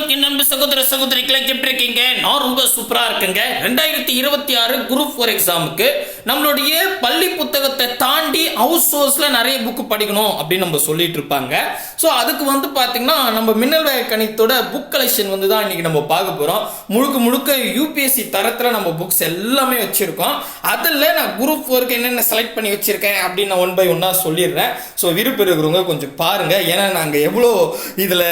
வணக்கம் என் சகோதர சகோதரிகளை எப்படி இருக்கீங்க நான் ரொம்ப சூப்பரா இருக்குங்க. ரெண்டாயிரத்தி இருபத்தி ஆறு குரூப் ஃபோர் எக்ஸாமுக்கு நம்மளுடைய பள்ளி புத்தகத்தை தாண்டி ஹவுஸ் சோர்ஸில் நிறைய புக்கு படிக்கணும் அப்படின்னு நம்ம சொல்லிட்டு இருப்பாங்க. ஸோ அதுக்கு வந்து பார்த்தீங்கன்னா நம்ம மின்னல் வய கணித்தோட புக் கலெக்ஷன் வந்து தான் இன்னைக்கு நம்ம பார்க்க போறோம். முழுக்க முழுக்க யூபிஎஸ்சி தரத்துல நம்ம புக்ஸ் எல்லாமே வச்சிருக்கோம். அதில் நான் குரூப் ஒர்க்கு என்னென்ன செலக்ட் பண்ணி வச்சிருக்கேன் அப்படின்னு நான் ஒன் பை ஒன்னா சொல்லிடுறேன். ஸோ விருப்பம் இருக்கிறவங்க கொஞ்சம் பாருங்க. ஏன்னா நாங்கள் எவ்வளோ இதில்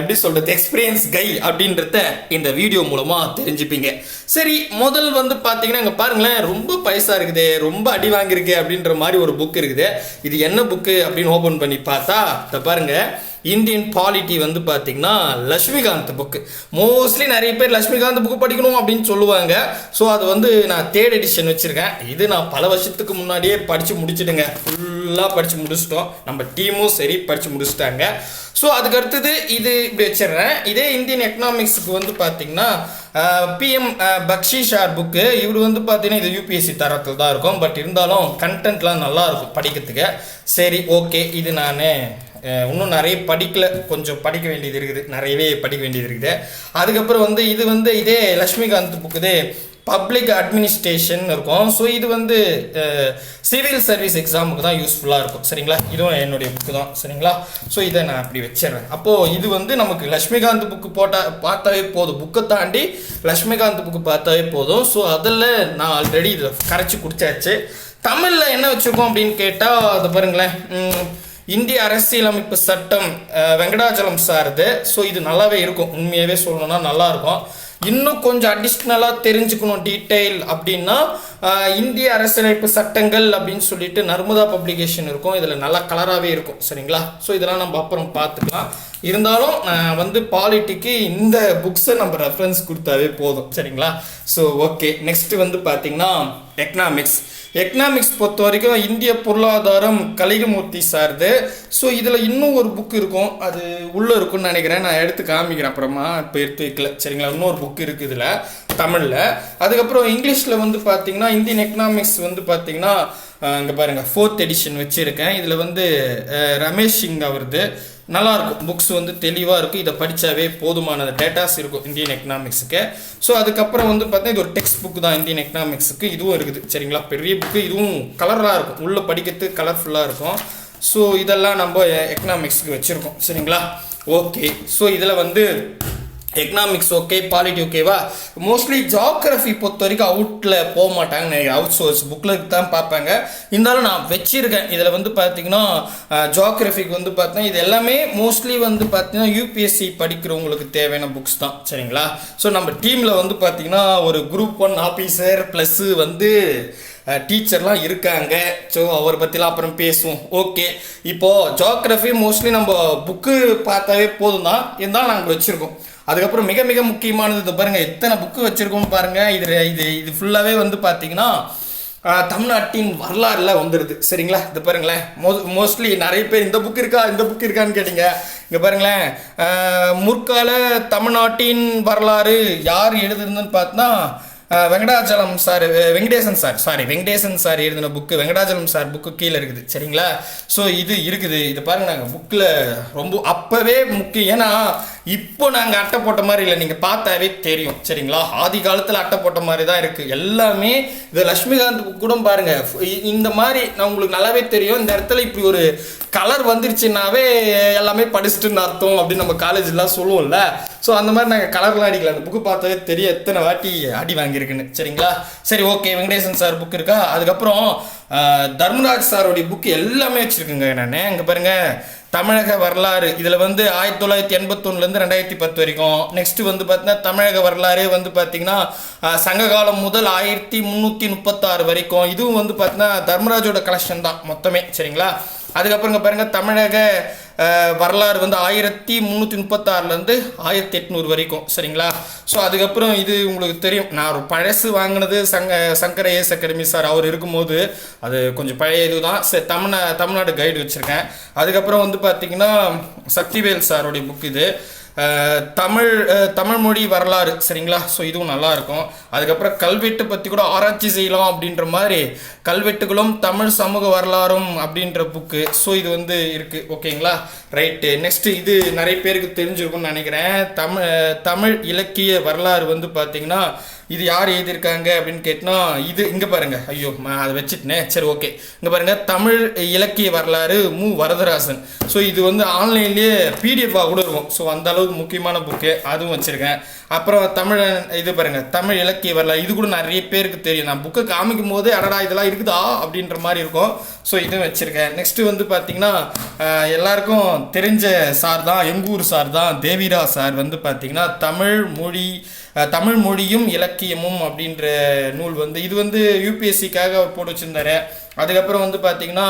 எப்படி சொல்றது எக்ஸ்பீரியன்ஸ் கை அப்படின்றத இந்த வீடியோ மூலமா தெரிஞ்சுப்பீங்க. சரி முதல் வந்து பார்த்தீங்கன்னா இங்கே பாருங்களேன் ரொம்ப பைசா இருக்குது ரொம்ப அடி வாங்கியிருக்கு அப்படின்ற மாதிரி ஒரு புக் இருக்குது. இது என்ன புக்கு அப்படின்னு ஓப்பன் பண்ணி பார்த்தா இதை பாருங்கள் இந்தியன் பாலிட்டி வந்து பார்த்தீங்கன்னா லக்ஷ்மிகாந்த் புக்கு மோஸ்ட்லி நிறைய பேர் லக்ஷ்மிகாந்த் புக்கு படிக்கணும் அப்படின்னு சொல்லுவாங்க. ஸோ அது வந்து நான் தேர்ட் எடிஷன் வச்சுருக்கேன். இது நான் பல வருஷத்துக்கு முன்னாடியே படித்து முடிச்சிடுங்க ஃபுல்லாக படித்து முடிச்சிட்டோம். நம்ம டீமும் சரி படித்து முடிச்சிட்டாங்க. ஸோ அதுக்கடுத்தது இது இப்படி வச்சிடுறேன். இதே இந்தியன் எக்கனாமிக்ஸுக்கு வந்து பார்த்தீங்கன்னா பிஎம் பக்ஷிஷார் புக்கு இவர் வந்து பார்த்தீங்கன்னா இது யூபிஎஸ்சி தரத்தில் தான் இருக்கும். பட் இருந்தாலும் கண்டென்ட்லாம் நல்லா இருக்கும் படிக்கிறதுக்கு. சரி ஓகே இது நான் இன்னும் நிறைய படிக்கல. கொஞ்சம் படிக்க வேண்டியது இருக்குது. நிறையவே படிக்க வேண்டியது இருக்குது. அதுக்கப்புறம் வந்து இது வந்து இதே லக்ஷ்மிகாந்த் புக்குது பப்ளிக் அட்மினிஸ்ட்ரேஷன் இருக்கும். ஸோ இது வந்து சிவில் சர்வீஸ் எக்ஸாமுக்கு தான் யூஸ்ஃபுல்லாக இருக்கும். சரிங்களா? இதுவும் என்னுடைய புக்கு தான். சரிங்களா? ஸோ இதை நான் அப்படி வச்சிடுறேன் அப்போது இது வந்து நமக்கு லக்ஷ்மிகாந்த் புக்கு போட்டால் பார்த்தாவே போதும். புக்கை தாண்டி லக்ஷ்மிகாந்த் புக்கு பார்த்தாவே போதும். ஸோ அதில் நான் ஆல்ரெடி இதை கரைச்சி குடிச்சாச்சு. தமிழில் என்ன வச்சுருக்கோம் அப்படின்னு கேட்டால் அதை பாருங்களேன். இந்திய அரசியலமைப்பு சட்டம் வெங்கடாச்சலம் சார்து ஸோ இது. நல்லாவே இருக்கும். உண்மையாகவே சொல்லணும்னா நல்லா இருக்கும். இன்னும் கொஞ்சம் அடிஷ்னலாக தெரிஞ்சுக்கணும் டீட்டெயில் அப்படின்னா இந்திய அரசியலமைப்பு சட்டங்கள் அப்படின்னு சொல்லிட்டு நர்மதா பப்ளிகேஷன் இருக்கும். இதில் நல்லா கலராகவே இருக்கும். சரிங்களா? ஸோ இதெல்லாம் நம்ம அப்புறம் பார்த்துக்கலாம். இருந்தாலும் நான் வந்து பாலிட்டிக்கு இந்த புக்ஸை நம்ம ரெஃபரன்ஸ் கொடுத்தாவே போதும். சரிங்களா? ஸோ ஓகே நெக்ஸ்ட் வந்து பார்த்தீங்கன்னா எக்கனாமிக்ஸ் எக்கனாமிக்ஸ் பொறுத்த வரைக்கும் இந்திய பொருளாதாரம் கலிகமூர்த்தி சார்து ஸோ இதில் இன்னும் ஒரு புக் இருக்கும். அது உள்ளே இருக்கும்னு நினைக்கிறேன். நான் எடுத்து காமிக்கிறேன் அப்புறமா. இப்போ எடுத்து வைக்கல. சரிங்களா? இன்னொரு புக் இருக்குது இதில். தமிழில். அதுக்கப்புறம் இங்கிலீஷில் வந்து பார்த்தீங்கன்னா இந்தியன் எக்கனாமிக்ஸ் வந்து பார்த்தீங்கன்னா இங்கே பாருங்கள் ஃபோர்த் எடிஷன் வச்சுருக்கேன். இதில் வந்து ரமேஷ் சிங் அவரது. நல்லாயிருக்கும் புக்ஸ் வந்து தெளிவாக இருக்கும் இதை படித்தாவே போதுமான டேட்டாஸ் இருக்கும் இந்தியன் எக்கனாமிக்ஸுக்கு ஸோ அதுக்கப்புறம் வந்து பார்த்தீங்கன்னா இது ஒரு டெக்ஸ்ட் புக் தான் இந்தியன் எக்கனாமிக்ஸுக்கு இதுவும் இருக்குது. சரிங்களா? பெரிய புக்கு இதுவும் கலராக இருக்கும். உள்ளே படிக்கிறதுக்கு கலர்ஃபுல்லாக இருக்கும். ஸோ இதெல்லாம் நம்ம எக்கனாமிக்ஸ்க்கு வச்சுருக்கோம். சரிங்களா? ஓகே ஸோ இதில் வந்து எக்கனாமிக்ஸ் ஓகே பாலிட்டி ஓகேவா மோஸ்ட்லி ஜாகிரஃபி பொறுத்த வரைக்கும் அவுட்டில் போக மாட்டாங்க அவுட் சோர்ஸ் புக்கில் தான் பார்ப்பாங்க. இருந்தாலும் நான் வச்சிருக்கேன். இதில் வந்து பார்த்தீங்கன்னா ஜாகிரஃபிக்கு வந்து பார்த்தீங்கன்னா இது எல்லாமே மோஸ்ட்லி வந்து பார்த்தீங்கன்னா யூபிஎஸ்சி படிக்கிறவங்களுக்கு தேவையான புக்ஸ் தான். சரிங்களா? ஸோ நம்ம டீமில் வந்து பார்த்தீங்கன்னா ஒரு குரூப் ஒன் ஆஃபீஸர் ப்ளஸ்ஸு வந்து டீச்சர்லாம் இருக்காங்க. ஸோ அவரை பற்றிலாம் அப்புறம் பேசுவோம். ஓகே இப்போது ஜோக்ரஃபி மோஸ்ட்லி நம்ம புக்கு பார்த்தாவே போதும் தான் இருந்தாலும் நாங்கள் வச்சுருக்கோம். அதுக்கப்புறம் மிக மிக முக்கியமானது இது பாருங்கள் எத்தனை புக்கு வச்சுருக்கோம் பாருங்கள் இது இது இது ஃபுல்லாகவே வந்து பார்த்தீங்கன்னா தமிழ்நாட்டின் வரலாறுல வந்துடுது சரிங்களா? இது பாருங்களேன். மோ மோஸ்ட்லி நிறைய பேர் இந்த புக் இருக்கா இந்த புக் இருக்கான்னு கேட்டீங்க. இங்கே பாருங்களேன். முற்கால தமிழ்நாட்டின் வரலாறு யார் எழுதுறதுன்னு பார்த்தா Venkatachalam sir Venkatesan sir sorry Venkatesan sir எழுதின புக்கு வெங்கடாச்சலம் சார் புக்கு கீழே இருக்குது சரிங்களா? ஸோ இது இருக்குது. இது பாருங்க நாங்கள் புக்கில் ரொம்ப அப்போவே முக்கியம். ஏன்னா இப்போ நாங்கள் அட்டை போட்ட மாதிரி இல்லை. நீங்கள் பார்த்தாவே தெரியும். சரிங்களா? ஆதி காலத்தில் அட்டை போட்ட மாதிரி தான் இருக்குது எல்லாமே இது லக்ஷ்மிகாந்த் கூட பாருங்க. இந்த மாதிரி நான் உங்களுக்கு நல்லாவே தெரியும். இந்த இடத்துல இப்படி ஒரு கலர் வந்துருச்சுன்னாவே எல்லாமே படிச்சுட்டுன்னு அர்த்தம் அப்படின்னு நம்ம காலேஜ்லாம் சொல்லுவோம்ல. ஸோ அந்த மாதிரி நாங்கள் கலர்லாம் அடிக்கல. அந்த புக்கு பார்த்தாவே தெரியும். எத்தனை வாட்டி அடி வாங்கியிருக்குன்னு. சரிங்களா? சரி ஓகே வெங்கடேசன் சார் புக் இருக்கா? அதுக்கப்புறம் தர்மராஜ் சாரோடைய புக் எல்லாமே வச்சுருக்குங்க நான். இங்கே பாருங்கள் தமிழக வரலாறு. இதில் வந்து ஆயிரத்தி தொள்ளாயிரத்தி எண்பத்தொன்னுலேருந்து ரெண்டாயிரத்தி பத்து வரைக்கும். நெக்ஸ்ட்டு வந்து பார்த்தீங்கன்னா தமிழக வரலாறு வந்து பார்த்திங்கன்னா சங்ககாலம் சங்க காலம் முதல் ஆயிரத்தி முந்நூற்றி முப்பத்தாறு வரைக்கும். இதுவும் வந்து பார்த்தீங்கன்னா தர்மராஜோட கலெக்ஷன் தான் மொத்தமே. சரிங்களா? அதுக்கப்புறம் பாருங்கள் தமிழக வரலாறு வந்து ஆயிரத்தி முந்நூற்றி முப்பத்தாறுலேருந்து ஆயிரத்தி எட்நூறு வரைக்கும் சரிங்களா? ஸோ அதுக்கப்புறம் இது உங்களுக்கு தெரியும். நான் ஒரு பழசு வாங்கினது சங்க சங்கர ஏஸ் அகாடமி சார் அவர் இருக்கும்போது அது கொஞ்சம் பழைய இதுதான். சரி தமிழ்நா தமிழ்நாடு கைடு வச்சுருக்கேன். அதுக்கப்புறம் வந்து பார்த்திங்கன்னா சக்திவேல் சாரோடைய புக் இது. தமிழ் தமிழ் மொழி வரலாறு சரிங்களா? ஸோ இதுவும் நல்லாயிருக்கும். அதுக்கப்புறம் கல்வெட்டு பற்றி கூட ஆராய்ச்சி செய்யலாம் அப்படின்ற மாதிரி கல்வெட்டுகளும் தமிழ் சமூக வரலாறும் அப்படின்ற புக்கு. ஸோ இது வந்து இருக்குது ஓகேங்களா? ரைட்டு நெக்ஸ்ட்டு இது நிறைய பேருக்கு தெரிஞ்சிருக்கும்னு நினைக்கிறேன். தமிழ் தமிழ் இலக்கிய வரலாறு வந்து பார்த்திங்கன்னா இது யார் எழுதியிருக்காங்க அப்படின்னு கேட்டினா இது இங்கே பாருங்க. ஐயோ அதை வச்சுட்டேனே. சரி ஓகே. இங்கே பாருங்கள் தமிழ் இலக்கிய வரலாறு மு. வரதராசன். ஸோ இது வந்து ஆன்லைன்லேயே பிடிஎஃபாக கூட இருக்கும். ஸோ அந்த அளவுக்கு முக்கியமான புக்கு அதுவும் வச்சுருக்கேன். அப்புறம் தமிழ் இது பாருங்க தமிழ் இலக்கிய வரலாறு. இது கூட நிறைய பேருக்கு தெரியும். நான் புக்கை காமிக்கும் போது அடடா இதெல்லாம் இருக்குதா? அப்படின்ற மாதிரி இருக்கும். ஸோ இதுவும் வச்சுருக்கேன். நெக்ஸ்ட்டு வந்து பார்த்திங்கன்னா எல்லாருக்கும் தெரிஞ்ச சார் தான் எங்கூர் சார் தான் தேவிரா சார் வந்து பார்த்திங்கன்னா தமிழ் மொழி தமிழ் மொழியும் இலக்கியமும் அப்படின்ற நூல் வந்து இது வந்து யூபிஎஸ்சிக்காக அவர் போட்டு வச்சிருந்தாரு. அதுக்கப்புறம் வந்து பார்த்தீங்கன்னா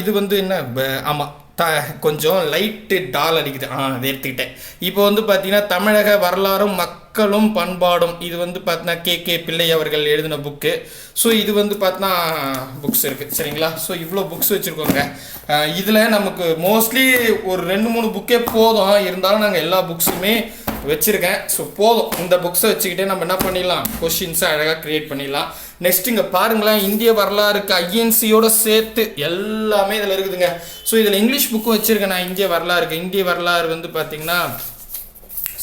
இது வந்து என்ன ஆமாம் த கொஞ்சம் லைட்டு டால் அடிக்குது. ஆ அதை எடுத்துக்கிட்டேன். இப்போ வந்து பார்த்தீங்கன்னா தமிழக வரலாறும் மக் மக்களும் பண்பாடும். இது வந்து பார்த்தீங்கன்னா கே. கே. பிள்ளை அவர்கள் எழுதின புக்கு ஸோ இது வந்து பார்த்தீங்கன்னா புக்ஸ் இருக்குது சரிங்களா? ஸோ இவ்வளோ புக்ஸ் வச்சுருக்கோங்க. இதில் நமக்கு மோஸ்ட்லி ஒரு ரெண்டு மூணு புக்கே போதும். இருந்தாலும் நாங்கள் எல்லா புக்ஸுமே வச்சுருக்கேன். ஸோ போதும். இந்த புக்ஸை வச்சுக்கிட்டே நம்ம என்ன பண்ணிடலாம்? கொஷின்ஸை அழகாக க்ரியேட் பண்ணிடலாம். நெக்ஸ்ட் இங்கே பாருங்களேன். இந்திய வரலாறுக்கு ஐஎன்சியோட சேர்த்து எல்லாமே இதில் இருக்குதுங்க. ஸோ இதில் இங்கிலீஷ் புக்கும் வச்சுருக்கேன் நான். இந்திய வரலாறுக்கு இந்திய வரலாறு வந்து பார்த்திங்கன்னா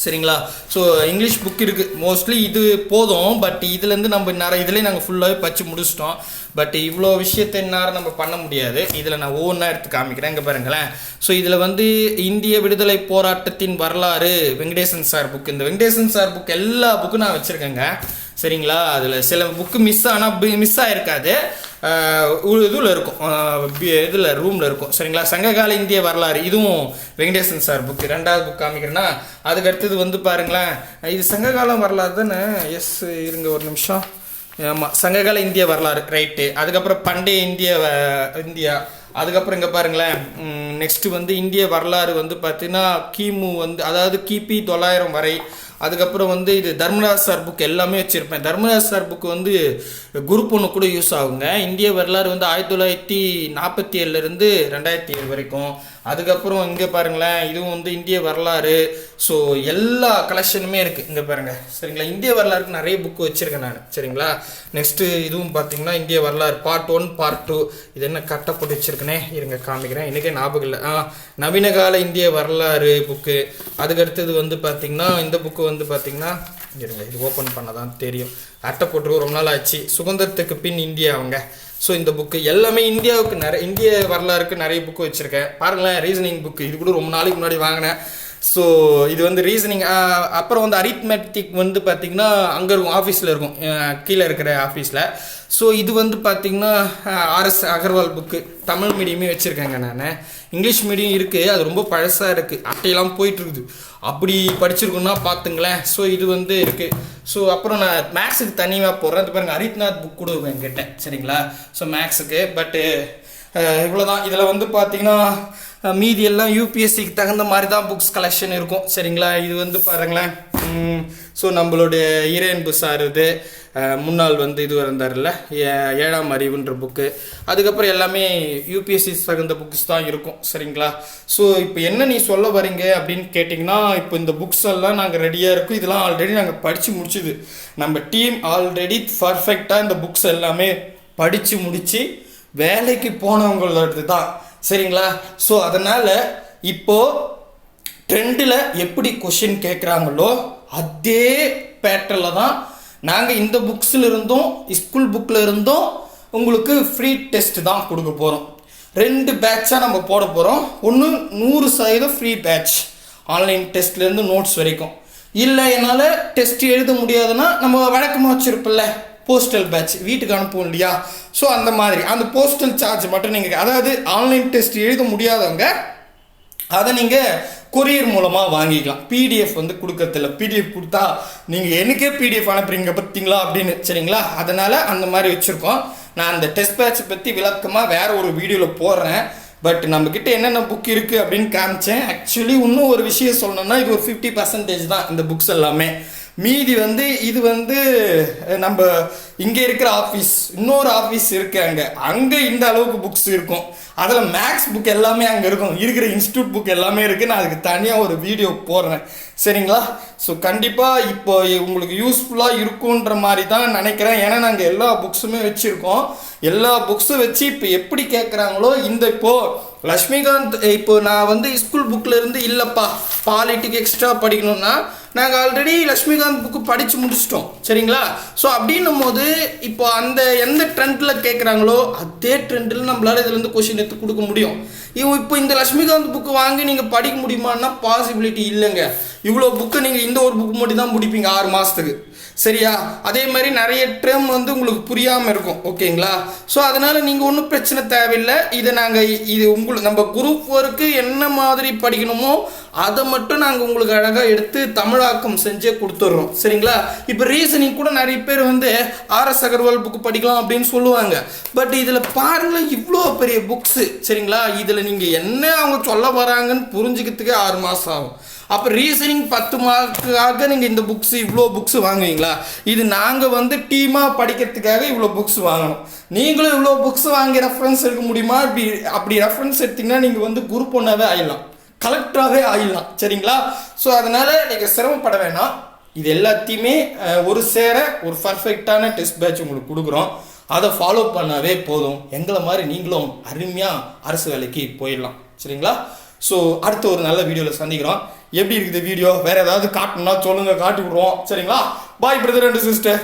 சரிங்களா? ஸோ இங்கிலீஷ் புக் இருக்குது மோஸ்ட்லி இது போதும் பட் இதுலேருந்து நம்ம நிறைய இதுலேயே நாங்கள் ஃபுல்லாகவே படித்து முடிச்சிட்டோம். பட் இவ்வளோ விஷயத்தை நேரம் நம்ம பண்ண முடியாது. இதில் நான் ஒவ்வொன்றா எடுத்து காமிக்கிறேன். இங்கே பாருங்களேன். ஸோ இதில் வந்து இந்திய விடுதலை போராட்டத்தின் வரலாறு வெங்கடேசன் சார் புக் இந்த வெங்கடேசன் சார் புக் எல்லா புக்கும் நான் வச்சுருக்கேங்க. சரிங்களா? அதில் சில புக்கு மிஸ் ஆனால் மிஸ் ஆகிருக்காது இதில் இருக்கும். இதில் ரூமில் இருக்கும். சரிங்களா? சங்ககால இந்திய வரலாறு. இதுவும் வெங்கடேசன் சார் புக்கு ரெண்டாவது புக் காமிக்கிறேன்னா அதுக்கு அடுத்தது வந்து பாருங்களேன். இது சங்ககாலம் வரலாறு தானே? எஸ் இருங்க ஒரு நிமிஷம். ஆமாம் சங்ககால இந்திய வரலாறு. ரைட்டு அதுக்கப்புறம் பண்டைய இந்திய வ- இந்தியா. அதுக்கப்புறம் இங்கே பாருங்களேன். நெக்ஸ்ட்டு வந்து இந்திய வரலாறு வந்து பார்த்தீங்கன்னா கிமு வந்து அதாவது கிபி தொள்ளாயிரம் வரை அதுக்கப்புறம் வந்து இது தர்மராஜ் சார் புக் எல்லாமே வச்சுருப்பேன். தர்மராஜ் சார் புக் வந்து குரூப் ஒன்று கூட யூஸ் ஆகுங்க. இந்திய வரலாறு வந்து ஆயிரத்தி தொள்ளாயிரத்தி நாற்பத்தி ஏழுலேருந்து ரெண்டாயிரத்தி ஏழு வரைக்கும். அதுக்கப்புறம் இங்கே பாருங்களேன் இதுவும் வந்து இந்திய வரலாறு ஸோ எல்லா கலெக்ஷனுமே இருக்குது இங்கே பாருங்கள் சரிங்களா? இந்திய வரலாறுக்கு நிறைய புக்கு வச்சுருக்கேன் நான். சரிங்களா? நெக்ஸ்ட்டு இதுவும் பார்த்தீங்கன்னா இந்திய வரலாறு பார்ட் ஒன் பார்ட் டூ இது என்ன கட்டை போட்டு வச்சுருக்கனே? இருங்க காமிக்கிறேன். எனக்கே ஞாபகம் இல்லை. ஆ நவீன கால இந்திய வரலாறு புக்கு அதுக்கு அடுத்தது வந்து பார்த்திங்கன்னா இந்த புக்கு வந்து பார்த்திங்கன்னா இருங்க இது ஓப்பன் பண்ண தான் தெரியும். அட்டை போட்டு ரொம்ப நாள் ஆச்சு. சுதந்திரத்துக்கு பின் இந்தியா அவங்க. ஸோ இந்த புக்கு எல்லாமே இந்தியாவுக்கு நிறைய இந்திய வரலாறுக்கு நிறைய புக்கு வச்சுருக்கேன். பாருங்களேன் ரீசனிங் புக்கு இது கூட ரொம்ப நாளைக்கு முன்னாடி வாங்கினேன். ஸோ இது வந்து ரீசனிங் அப்புறம் வந்து அரித்மெட்டிக் வந்து பார்த்திங்கன்னா அங்கே இருக்கும் ஆஃபீஸில் இருக்கும். கீழே இருக்கிற ஆஃபீஸில் ஸோ இது வந்து பார்த்திங்கன்னா ஆர்எஸ் அகர்வால் புக்கு தமிழ் மீடியமே வச்சுருக்கேங்க நான். இங்கிலீஷ் மீடியம் இருக்குது அது ரொம்ப பழசாக இருக்குது அட்டையெல்லாம் போயிட்டுருக்குது. அப்படி படிச்சிருக்கோன்னா பார்த்துங்களேன். ஸோ இது வந்து இருக்குது ஸோ அப்புறம் நான் மேக்ஸுக்கு தனியாக போடுறேன். அது பாருங்க அரித்நாத் புக் கூட என்கிட்ட. சரிங்களா? ஸோ மேக்ஸுக்கு பட்டு இவ்வளோதான் இதில் வந்து பார்த்தீங்கன்னா மீதி எல்லாம் யூபிஎஸ்சிக்கு தகுந்த மாதிரி தான் புக்ஸ் கலெக்ஷன் இருக்கும். சரிங்களா? இது வந்து பாருங்களேன். ஸோ நம்மளுடைய ஈரன்பு சார் இது. முன்னாள் வந்து இது இருந்தார்ல ஏ- ஏழாம் அறிவுன்ற புக்கு அதுக்கப்புறம் எல்லாமே யூபிஎஸ்சி தகுந்த புக்ஸ் தான் இருக்கும். சரிங்களா? ஸோ இப்போ என்ன நீ சொல்ல வரீங்க அப்படின்னு கேட்டிங்கன்னா இப்போ இந்த புக்ஸ் எல்லாம் நாங்கள் ரெடியாக இருக்கும். இதெல்லாம் ஆல்ரெடி நாங்கள் படித்து முடிச்சுது. நம்ம டீம் ஆல்ரெடி பர்ஃபெக்டாக இந்த புக்ஸ் எல்லாமே படித்து முடித்து வேலைக்கு போனவங்களோடது தான் சரிங்களா? ஸோ அதனால் இப்போது ட்ரெண்டில் எப்படி கொஷின் கேட்குறாங்களோ அதே பேட்டர்னில் தான் நாங்கள் இந்த புக்ஸில் இருந்தும் ஸ்கூல் புக்கில் இருந்தும் உங்களுக்கு ஃப்ரீ டெஸ்ட் தான் கொடுக்க போகிறோம் ரெண்டு பேட்சாக நம்ம போட போகிறோம் ஒன்று நூறு சதவீதம் ஃப்ரீ பேட்ச் ஆன்லைன் டெஸ்ட்லேருந்து நோட்ஸ் வரைக்கும். இல்லை என்னால் டெஸ்ட் எழுத முடியாதுன்னா நம்ம வழக்கமாக வச்சுருப்பில்ல போஸ்டல் பேட்ச் வீட்டுக்கு அனுப்புவோம் இல்லையா ஸோ அந்த மாதிரி. அந்த போஸ்டல் சார்ஜ் மட்டும் நீங்கள் அதாவது ஆன்லைன் டெஸ்ட் எழுத முடியாதவங்க அதை நீங்கள் கொரியர் மூலமாக வாங்கிக்கலாம். பிடிஎஃப் வந்து கொடுக்கறதில்ல. பிடிஎஃப் கொடுத்தா நீங்கள் எனக்கே பிடிஎஃப் அனுப்புறீங்க பார்த்தீங்களா அப்படின்னு சரிங்களா? அதனால் அந்த மாதிரி வச்சுருக்கோம். நான் அந்த டெஸ்ட் பேட்ச் பற்றி விளக்கமாக வேறு ஒரு வீடியோவில் போடுறேன். பட் நம்மக்கிட்ட என்னென்ன புக் இருக்குது அப்படின்னு காமிச்சேன். ஆக்சுவலி இன்னும் ஒரு விஷயம் சொல்லணும்னா இது ஒரு ஃபிஃப்டி பர்சன்டேஜ் தான் இந்த புக்ஸ் எல்லாமே. மீதி வந்து இது வந்து நம்ம இங்கே இருக்கிற ஆஃபீஸ் இன்னொரு ஆஃபீஸ் இருக்கு அங்கே. அங்கே இந்த அளவுக்கு புக்ஸ் இருக்கும். அதில் மேக்ஸ் புக் எல்லாமே அங்கே இருக்கும். இருக்கிற இன்ஸ்டியூட் புக் எல்லாமே இருக்குது நான் அதுக்கு தனியாக ஒரு வீடியோ போடுறேன். சரிங்களா? ஸோ கண்டிப்பாக இப்போ உங்களுக்கு யூஸ்ஃபுல்லாக இருக்குன்ற மாதிரி தான் நினைக்கிறேன். ஏன்னா நாங்கள் எல்லா புக்ஸுமே வச்சுருக்கோம். எல்லா புக்ஸும் வச்சு இப்போ எப்படி கேட்குறாங்களோ இந்த இப்போது லக்ஷ்மிகாந்த் இப்போ நான் வந்து ஸ்கூல் புக்கிலேருந்து இல்லைப்பா பாலிட்டிக் எக்ஸ்ட்ரா படிக்கணும்னா நாங்கள் ஆல்ரெடி லக்ஷ்மிகாந்த் புக்கு படித்து முடிச்சிட்டோம். சரிங்களா? ஸோ அப்படின்னும் போது இப்போ அந்த எந்த ட்ரெண்டில் கேட்குறாங்களோ அதே ட்ரெண்டில் நம்மளால இதுலேருந்து கொஷின் எடுத்து கொடுக்க முடியும். இவன் இப்போ இந்த லக்ஷ்மிகாந்த் புக்கு வாங்கி நீங்கள் படிக்க முடியுமான்னா பாசிபிலிட்டி இல்லைங்க. இவ்வளோ புக்கு நீங்கள் இந்த ஒரு புக் மட்டும் தான் முடிப்பீங்க ஆறு மாதத்துக்கு சரியா? அதே மாதிரி நிறைய டேர்ம் வந்து உங்களுக்கு புரியாமல் இருக்கும் ஓகேங்களா? ஸோ அதனால் நீங்கள் ஒன்றும் பிரச்சனை தேவையில்லை. இதை நாங்கள் இது உங்களுக்கு நம்ம குரூப் ஒர்க்கு என்ன மாதிரி படிக்கணுமோ அதை மட்டும் நாங்கள் உங்களுக்கு அழகாக எடுத்து தமிழாக்கம் செஞ்சே கொடுத்துட்றோம் சரிங்களா? இப்போ ரீசனிங் கூட நிறைய பேர் வந்து ஆர்எஸ் அகர்வால் புக்கு படிக்கலாம் அப்படின்னு சொல்லுவாங்க. பட் இதில் பாருங்களேன் இவ்வளோ பெரிய புக்ஸு சரிங்களா? இதில் நீங்கள் என்ன அவங்க சொல்ல வராங்கன்னு புரிஞ்சுக்கிறதுக்கே ஆறு மாதம் ஆகும். அப்போ ரீசனிங் பத்து மார்க்குக்காக நீங்கள் இந்த புக்ஸ் இவ்வளோ புக்ஸ் வாங்குவீங்களா? இது நாங்கள் வந்து டீமாக படிக்கிறதுக்காக இவ்வளோ புக்ஸ் வாங்கணும். நீங்களும் இவ்வளோ புக்ஸ் வாங்கி ரெஃபரன்ஸ் எடுக்க முடியுமா? அப்படி அப்படி ரெஃபரன்ஸ் எடுத்தீங்கன்னா நீங்கள் வந்து குரூப் ஒன்றாவே ஆயிடலாம். கலெக்டராகவே ஆயிடலாம். சரிங்களா? ஸோ அதனால் நீங்கள் சிரமப்பட வேணாம். இது எல்லாத்தையுமே ஒரு சேர ஒரு பர்ஃபெக்டான டெஸ்ட் பேட்ச் உங்களுக்கு கொடுக்குறோம். அதை ஃபாலோ பண்ணாவே போதும். எங்களை மாதிரி நீங்களும் அருமையாக அரசு வேலைக்கு போயிடலாம். சரிங்களா? ஸோ அடுத்த ஒரு நல்ல வீடியோவில் சந்திக்கிறோம். எப்படி இருக்குது வீடியோ? வேறு ஏதாவது காட்டணும்னா சொல்லுங்கள் காட்டி விடுவோம். சரிங்களா? பாய் பிரதர் அண்ட் சிஸ்டர்